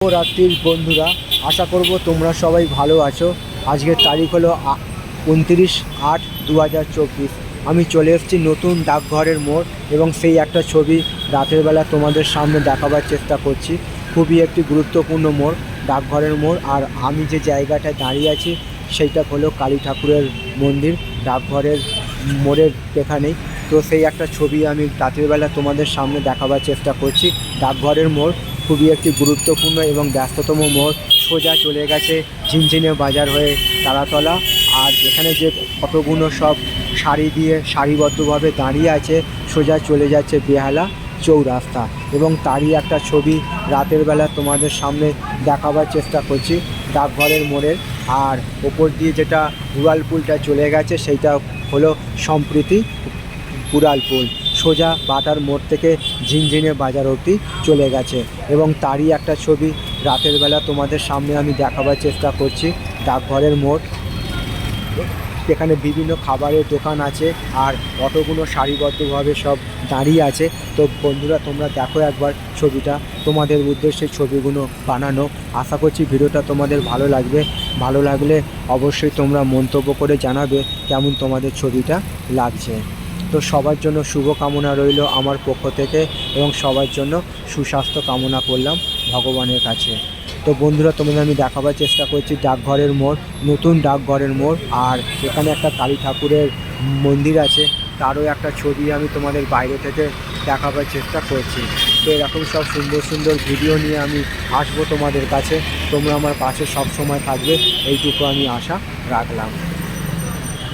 রাত্রির বন্ধুরা, আশা করব তোমরা সবাই ভালো আছো। আজকের তারিখ হলো উনত্রিশ আট দু আমি চলে এসেছি নতুন ডাকঘরের মোড় এবং সেই একটা ছবি রাতের বেলা তোমাদের সামনে দেখাবার চেষ্টা করছি। খুবই একটি গুরুত্বপূর্ণ মোড়, ডাকঘরের মোড়। আর আমি যে জায়গাটায় দাঁড়িয়ে আছি, সেইটা হলো কালী ঠাকুরের মন্দির, ডাকঘরের মোড়ের এখানেই। তো সেই একটা ছবি আমি রাতের বেলা তোমাদের সামনে দেখাবার চেষ্টা করছি, ডাকঘরের মোড়। খুবই একটি গুরুত্বপূর্ণ এবং ব্যস্ততম মোড়। সোজা চলে গেছে ঝিনঝিনে বাজার হয়ে তারাতলা। আর এখানে যে কতগুলো সব সারি দিয়ে সারিবদ্ধভাবে দাঁড়িয়ে আছে, সোজা চলে যাচ্ছে বেহালা চৌরাস্তা। এবং তারই একটা ছবি রাতের বেলা তোমাদের সামনে দেখাবার চেষ্টা করছি, ডাকঘরের মোড়ের। আর ওপর দিয়ে যেটা উড়ালপুলটা চলে গেছে, সেইটা হলো সম্প্রীতি উড়ালপুল সোজা বাটার মোড় থেকে ঝিনঝিনে বাজার অবধি চলে গেছে। এবং তারই একটা ছবি রাতের বেলা তোমাদের সামনে আমি দেখাবার চেষ্টা করছি, ডাকঘরের মোড়। এখানে বিভিন্ন খাবারের দোকান আছে আর অটোগুলো সারিবদ্ধভাবে সব দাঁড়িয়ে আছে। তো বন্ধুরা, তোমরা দেখো একবার ছবিটা, তোমাদের উদ্দেশ্যে ছবিগুলো বানানো। আশা করছি ভিডিওটা তোমাদের ভালো লাগবে। ভালো লাগলে অবশ্যই তোমরা মন্তব্য করে জানাবে কেমন তোমাদের ছবিটা লাগছে। তো সবার জন্য শুভ কামনা রইল আমার পক্ষ থেকে এবং সবার জন্য সুস্বাস্থ্য কামনা করলাম ভগবানের কাছে। তো বন্ধুরা, তোমাদের আমি দেখাবার চেষ্টা করছি ডাকঘরের মোড়, নতুন ডাকঘরের মোড়, আর এখানে একটা কালী ঠাকুরের মন্দির আছে, তারও একটা ছবি আমি তোমাদের বাইরে থেকে দেখাবার চেষ্টা করছি। তো এরকম সব সুন্দর সুন্দর ভিডিও নিয়ে আমি আসব তোমাদের কাছে, তোমরা আমার পাশে সব সময় থাকবে, এইটুকু আমি আশা রাখলাম।